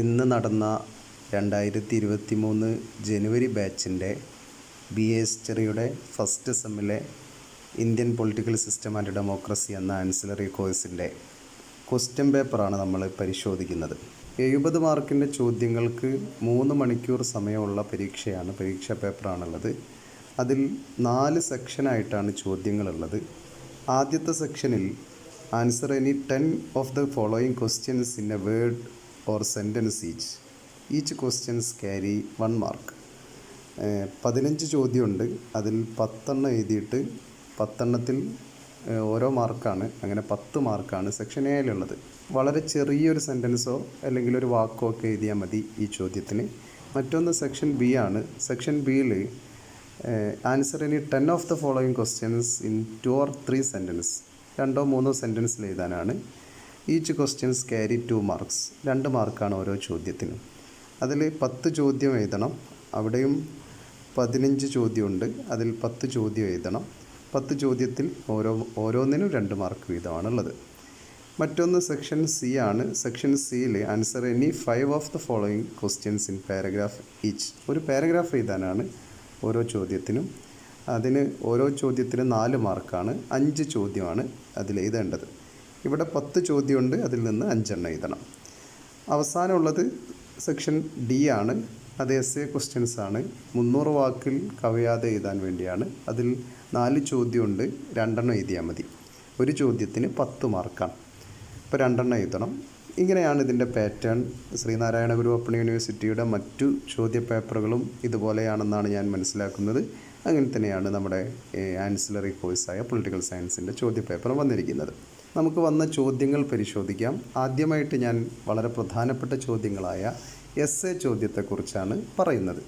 ഇന്ന് നടന്ന രണ്ടായിരത്തി ഇരുപത്തി മൂന്ന് ജനുവരി ബാച്ചിന്റെ ബി എ ഹിസ്റ്ററിയുടെ first സെമ്മിലെ Indian political system and democracy എന്ന ആൻസിലറി കോഴ്സിന്റെ ക്വസ്റ്റ്യൻ പേപ്പറാണ് നമ്മൾ പരിശോധിക്കുന്നത്. എഴുപത് മാർക്കിന്റെ ചോദ്യങ്ങൾക്ക് മൂന്ന് മണിക്കൂർ സമയമുള്ള പരീക്ഷയാണ് പരീക്ഷാ പേപ്പറാണുള്ളത്. അതിൽ നാല് സെക്ഷനായിട്ടാണ് ചോദ്യങ്ങളുള്ളത്. ആദ്യത്തെ സെക്ഷനിൽ answer any ten of the following questions in a word or sentence each each questions carry one mark പതിനഞ്ച് ചോദ്യമുണ്ട്. അതിൽ പത്തെണ്ണം എഴുതിയിട്ട് പത്തെണ്ണത്തിൽ ഓരോ മാർക്കാണ്. അങ്ങനെ പത്ത് മാർക്കാണ് സെക്ഷൻ എയിലുള്ളത് വളരെ ചെറിയൊരു സെന്റൻസോ അല്ലെങ്കിൽ ഒരു വാക്കോ ഒക്കെ എഴുതിയാൽ മതി ഈ ചോദ്യത്തിന്. മറ്റൊന്ന് സെക്ഷൻ ബി ആണ്. സെക്ഷൻ ബിയിൽ answer any ten of the following questions in two or three sentence രണ്ടോ മൂന്നോ സെന്റൻസിൽ എഴുതാനാണ്. Each questions carry two marks രണ്ട് മാർക്കാണ് ഓരോ ചോദ്യത്തിനും. അതിൽ പത്ത് ചോദ്യം എഴുതണം. അവിടെയും പതിനഞ്ച് ചോദ്യമുണ്ട്. അതിൽ പത്ത് ചോദ്യം എഴുതണം. പത്ത് ചോദ്യത്തിൽ ഓരോ ഓരോന്നിനും രണ്ട് മാർക്ക് വീതമാണുള്ളത്. മറ്റൊന്ന് സെക്ഷൻ സി ആണ്. സെക്ഷൻ സിയിൽ answer any five of the following questions in paragraph each ഒരു പാരഗ്രാഫ് എഴുതാനാണ് ഓരോ ചോദ്യത്തിനും. അതിന് ഓരോ ചോദ്യത്തിനും നാല് മാർക്കാണ്. അഞ്ച് ചോദ്യമാണ് അതിൽ എഴുതേണ്ടത്. ഇവിടെ പത്ത് ചോദ്യമുണ്ട് അതിൽ നിന്ന് അഞ്ചെണ്ണം എഴുതണം. അവസാനമുള്ളത് സെക്ഷൻ ഡി ആണ്. അത് എസ് എ ക്വസ്റ്റ്യൻസ് ആണ്. മുന്നൂറ് വാക്കിൽ കവയാതെ എഴുതാൻ വേണ്ടിയാണ്. അതിൽ നാല് ചോദ്യമുണ്ട് രണ്ടെണ്ണം എഴുതിയാൽ മതി. ഒരു ചോദ്യത്തിന് പത്ത് മാർക്കാണ്. ഇപ്പോൾ രണ്ടെണ്ണം എഴുതണം. ഇങ്ങനെയാണ് ഇതിന്റെ പാറ്റേൺ ശ്രീനാരായണ ഗുരു ഓപ്പൺ യൂണിവേഴ്സിറ്റിയുടെ മറ്റു ചോദ്യ പേപ്പറുകളും ഇതുപോലെയാണെന്നാണ് ഞാൻ മനസ്സിലാക്കുന്നത്. അങ്ങനെ തന്നെയാണ് നമ്മുടെ ആൻസിലറി കോഴ്സായ പൊളിറ്റിക്കൽ സയൻസിന്റെ ചോദ്യ പേപ്പർ വന്നിരിക്കുന്നത്. നമുക്ക് വന്ന ചോദ്യങ്ങൾ പരിശോധിക്കാം. ആദ്യമായിട്ട് ഞാൻ വളരെ പ്രധാനപ്പെട്ട ചോദ്യങ്ങളായ എസ് എ ചോദ്യത്തെക്കുറിച്ചാണ് പറയുന്നത്.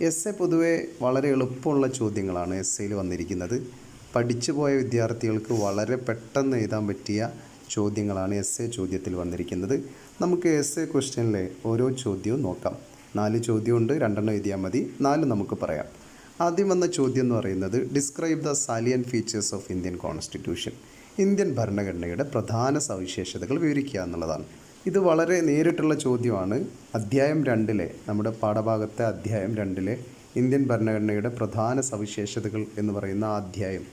എസ് എ പൊതുവെ വളരെ എളുപ്പമുള്ള ചോദ്യങ്ങളാണ് എസ് എയിൽ വന്നിരിക്കുന്നത്. പഠിച്ചു പോയ വിദ്യാർത്ഥികൾക്ക് വളരെ പെട്ടെന്ന് എഴുതാൻ പറ്റിയ ചോദ്യങ്ങളാണ് എസ് എ ചോദ്യത്തിൽ വന്നിരിക്കുന്നത്. നമുക്ക് എസ് എ ക്വസ്റ്റ്യനിലെ ഓരോ ചോദ്യവും നോക്കാം. നാല് ചോദ്യമുണ്ട് രണ്ടെണ്ണം എഴുതിയാൽ മതി നാല് നമുക്ക് പറയാം. ആദ്യം വന്ന ചോദ്യം എന്ന് പറയുന്നത് describe the salient features of Indian constitution Indian ഭരണഘടനയുടെ പ്രധാന സവിശേഷതകൾ വിവരിക്കുക എന്നുള്ളതാണ്. ഇത് വളരെ നേരിട്ടുള്ള ചോദ്യമാണ്. അധ്യായം രണ്ടിലെ നമ്മുടെ പാഠഭാഗത്തെ അധ്യായം രണ്ടിലെ ഇന്ത്യൻ ഭരണഘടനയുടെ പ്രധാന സവിശേഷതകൾ എന്ന് പറയുന്ന ആ അധ്യായം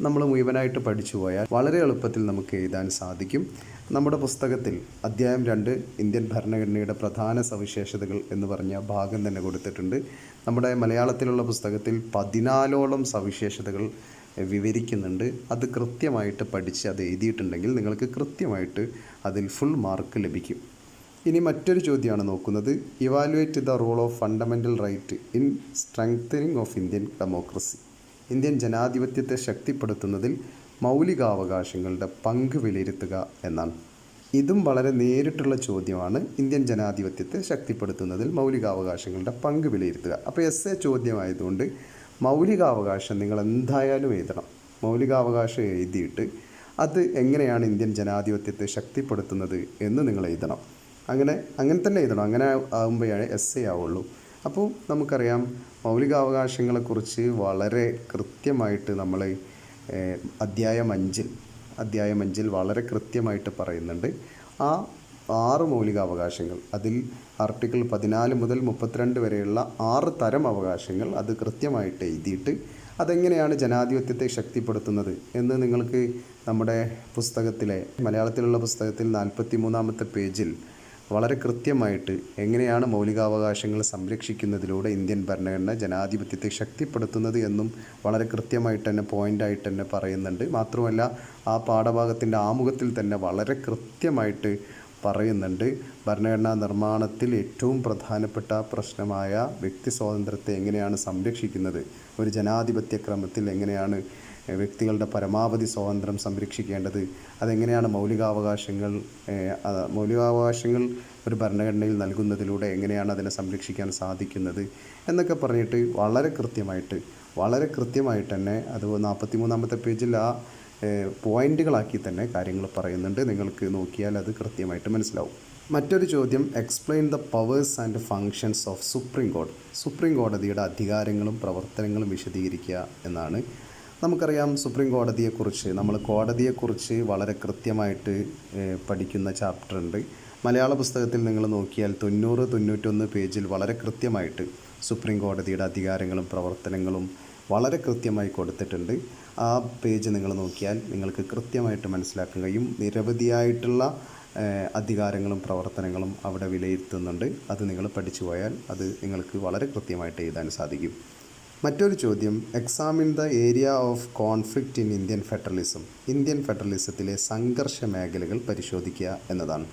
നമ്മൾ മുഴുവനായിട്ട് പഠിച്ചു പോയാൽ വളരെ എളുപ്പത്തിൽ നമുക്ക് എഴുതാൻ സാധിക്കും. നമ്മുടെ പുസ്തകത്തിൽ അധ്യായം രണ്ട് ഇന്ത്യൻ ഭരണഘടനയുടെ പ്രധാന സവിശേഷതകൾ എന്ന് പറഞ്ഞ ഭാഗം തന്നെ കൊടുത്തിട്ടുണ്ട്. നമ്മുടെ മലയാളത്തിലുള്ള പുസ്തകത്തിൽ പതിനാലോളം സവിശേഷതകൾ വിവരിക്കുന്നുണ്ട്. അത് കൃത്യമായിട്ട് പഠിച്ച് അത് എഴുതിയിട്ടുണ്ടെങ്കിൽ നിങ്ങൾക്ക് കൃത്യമായിട്ട് അതിൽ ഫുൾ മാർക്ക് ലഭിക്കും. ഇനി മറ്റൊരു ചോദ്യമാണ് നോക്കുന്നത്. Evaluate the role of fundamental right in strengthening of Indian democracy Indian ജനാധിപത്യത്തെ ശക്തിപ്പെടുത്തുന്നതിൽ മൗലികാവകാശങ്ങളുടെ പങ്ക് വിലയിരുത്തുക എന്നാണ്. ഇതും വളരെ നേരിട്ടുള്ള ചോദ്യമാണ്. ഇന്ത്യൻ ജനാധിപത്യത്തെ ശക്തിപ്പെടുത്തുന്നതിൽ മൗലികാവകാശങ്ങളുടെ പങ്ക് വിലയിരുത്തുക. അപ്പോൾ എസ് എ ചോദ്യമായതുകൊണ്ട് മൗലികാവകാശം നിങ്ങൾ എന്തായാലും എഴുതണം. മൗലികാവകാശം എഴുതിയിട്ട് അത് എങ്ങനെയാണ് ഇന്ത്യൻ ജനാധിപത്യത്തെ ശക്തിപ്പെടുത്തുന്നത് എന്ന് നിങ്ങൾ എഴുതണം. അങ്ങനെ അങ്ങനെ തന്നെ എഴുതണം. അങ്ങനെ ആകുമ്പോഴേ എസ് എ ആവുള്ളൂ. അപ്പോൾ നമുക്കറിയാം മൗലികാവകാശങ്ങളെക്കുറിച്ച് വളരെ കൃത്യമായിട്ട് നമ്മൾ അധ്യായം അഞ്ചിൽ അധ്യായം അഞ്ചിൽ വളരെ കൃത്യമായിട്ട് പറയുന്നുണ്ട്. ആ ആറ് മൗലികാവകാശങ്ങൾ അതിൽ ആർട്ടിക്കിൾ പതിനാല് മുതൽ മുപ്പത്തിരണ്ട് വരെയുള്ള ആറ് തരം അവകാശങ്ങൾ അത് കൃത്യമായിട്ട് എഴുതിയിട്ട് അതെങ്ങനെയാണ് ജനാധിപത്യത്തെ ശക്തിപ്പെടുത്തുന്നത് എന്ന് നിങ്ങൾക്ക് നമ്മുടെ പുസ്തകത്തിലെ മലയാളത്തിലുള്ള പുസ്തകത്തിൽ നാൽപ്പത്തി മൂന്നാമത്തെ പേജിൽ വളരെ കൃത്യമായിട്ട് എങ്ങനെയാണ് മൗലികാവകാശങ്ങൾ സംരക്ഷിക്കുന്നതിലൂടെ ഇന്ത്യൻ ഭരണഘടന ജനാധിപത്യത്തെ ശക്തിപ്പെടുത്തുന്നത് എന്നും വളരെ കൃത്യമായിട്ട് തന്നെ പോയിന്റായിട്ട് തന്നെ പറയുന്നുണ്ട്. മാത്രമല്ല ആ പാഠഭാഗത്തിന്റെ ആമുഖത്തിൽ തന്നെ വളരെ കൃത്യമായിട്ട് പറയുന്നുണ്ട്. ഭരണഘടനാ നിർമ്മാണത്തിൽ ഏറ്റവും പ്രധാനപ്പെട്ട പ്രശ്നമായ വ്യക്തി സ്വാതന്ത്ര്യത്തെ എങ്ങനെയാണ് സംരക്ഷിക്കുന്നത്? ഒരു ജനാധിപത്യ ക്രമത്തിൽ എങ്ങനെയാണ് വ്യക്തികളുടെ പരമാവധി സ്വാതന്ത്ര്യം സംരക്ഷിക്കേണ്ടത്? അതെങ്ങനെയാണ് മൗലികാവകാശങ്ങൾ മൗലികാവകാശങ്ങൾ ഒരു ഭരണഘടനയിൽ നൽകുന്നതിലൂടെ എങ്ങനെയാണ് അതിനെ സംരക്ഷിക്കാൻ സാധിക്കുന്നത് എന്നൊക്കെ പറഞ്ഞിട്ട് വളരെ കൃത്യമായിട്ട് വളരെ കൃത്യമായിട്ട് തന്നെ അത് നാൽപ്പത്തി മൂന്നാമത്തെ പേജിൽ ആ ഏഹ്, പോയിന്റുകളാക്കി തന്നെ കാര്യങ്ങൾ പറയുന്നുണ്ട്. നിങ്ങൾക്ക് നോക്കിയാൽ അത് കൃത്യമായിട്ട് മനസ്സിലാവും. മറ്റൊരു ചോദ്യം explain the powers and functions of supreme കോടതി സുപ്രീം കോടതിയുടെ അധികാരങ്ങളും പ്രവർത്തനങ്ങളും വിശദീകരിക്കുക എന്നാണ്. നമുക്കറിയാം സുപ്രീം കോടതിയെക്കുറിച്ച് നമ്മൾ കോടതിയെക്കുറിച്ച് വളരെ കൃത്യമായിട്ട് പഠിക്കുന്ന ചാപ്റ്റർ ഉണ്ട് മലയാള പുസ്തകത്തിൽ നിങ്ങൾ നോക്കിയാൽ തൊണ്ണൂറ് തൊണ്ണൂറ്റൊന്ന് പേജിൽ വളരെ കൃത്യമായിട്ട് സുപ്രീം കോടതിയുടെ അധികാരങ്ങളും പ്രവർത്തനങ്ങളും വളരെ കൃത്യമായി കൊടുത്തിട്ടുണ്ട്. ആ പേജ് നിങ്ങൾ നോക്കിയാൽ നിങ്ങൾക്ക് കൃത്യമായിട്ട് മനസ്സിലാക്കാൻ കഴിയും നിരവധിയായിട്ടുള്ള അധികാരങ്ങളും പ്രവർത്തനങ്ങളും അവിടെ വിലയിരുത്തുന്നുണ്ട്. അത് നിങ്ങൾ പഠിച്ചു പോയാൽ അത് നിങ്ങൾക്ക് വളരെ കൃത്യമായിട്ട് എഴുതാൻ സാധിക്കും. മറ്റൊരു ചോദ്യം. Examine the area of conflict in Indian federalism Indian ഫെഡറലിസത്തിലെ സംഘർഷ മേഖലകൾ പരിശോധിക്കുക എന്നതാണ്.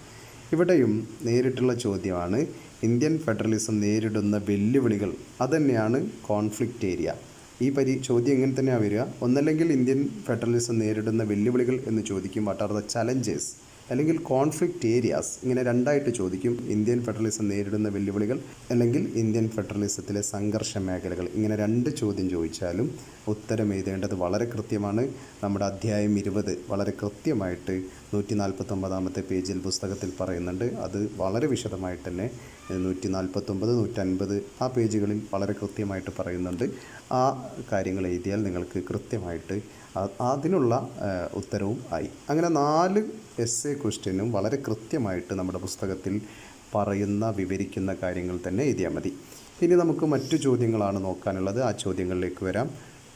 ഇവിടെയും നേരിട്ടുള്ള ചോദ്യമാണ്. ഇന്ത്യൻ ഫെഡറലിസം നേരിടുന്ന വെല്ലുവിളികൾ അതുതന്നെയാണ് കോൺഫ്ലിക്റ്റ് ഏരിയ ഈ പരി ചോദ്യം എങ്ങനെ തന്നെയാണ് വരിക. ഒന്നല്ലെങ്കിൽ ഇന്ത്യൻ ഫെഡറലിസം നേരിടുന്ന വെല്ലുവിളികൾ എന്ന് ചോദിക്കും വാട്ട് ആർ ദ ചലഞ്ചസ് അല്ലെങ്കിൽ കോൺഫ്ലിക്റ്റ് ഏരിയാസ് ഇങ്ങനെ രണ്ടായിട്ട് ചോദിക്കും ഇന്ത്യൻ ഫെഡറലിസം നേരിടുന്ന വെല്ലുവിളികൾ അല്ലെങ്കിൽ ഇന്ത്യൻ ഫെഡറലിസത്തിലെ സംഘർഷ മേഖലകൾ. ഇങ്ങനെ രണ്ട് ചോദ്യം ചോദിച്ചാലും ഉത്തരം എഴുതേണ്ടത് വളരെ കൃത്യമാണ്. നമ്മുടെ അധ്യായം ഇരുപത് വളരെ കൃത്യമായിട്ട് നൂറ്റി നാൽപ്പത്തൊമ്പതാമത്തെ പേജിൽ പുസ്തകത്തിൽ പറയുന്നുണ്ട്. അത് വളരെ വിശദമായിട്ട് തന്നെ നൂറ്റി നാൽപ്പത്തൊമ്പത് നൂറ്റൻപത് ആ പേജുകളിൽ വളരെ കൃത്യമായിട്ട് പറയുന്നുണ്ട്. ആ കാര്യങ്ങൾ എഴുതിയാൽ നിങ്ങൾക്ക് കൃത്യമായിട്ട് അതിനുള്ള ഉത്തരവും ആയി. അങ്ങനെ നാല് എസ് എ ക്വസ്റ്റ്യനും വളരെ കൃത്യമായിട്ട് നമ്മുടെ പുസ്തകത്തിൽ പറയുന്ന വിവരിക്കുന്ന കാര്യങ്ങൾ തന്നെ എഴുതിയാൽ മതി. ഇനി നമുക്ക് മറ്റു ചോദ്യങ്ങളാണ് നോക്കാനുള്ളത്. ആ ചോദ്യങ്ങളിലേക്ക് വരാം.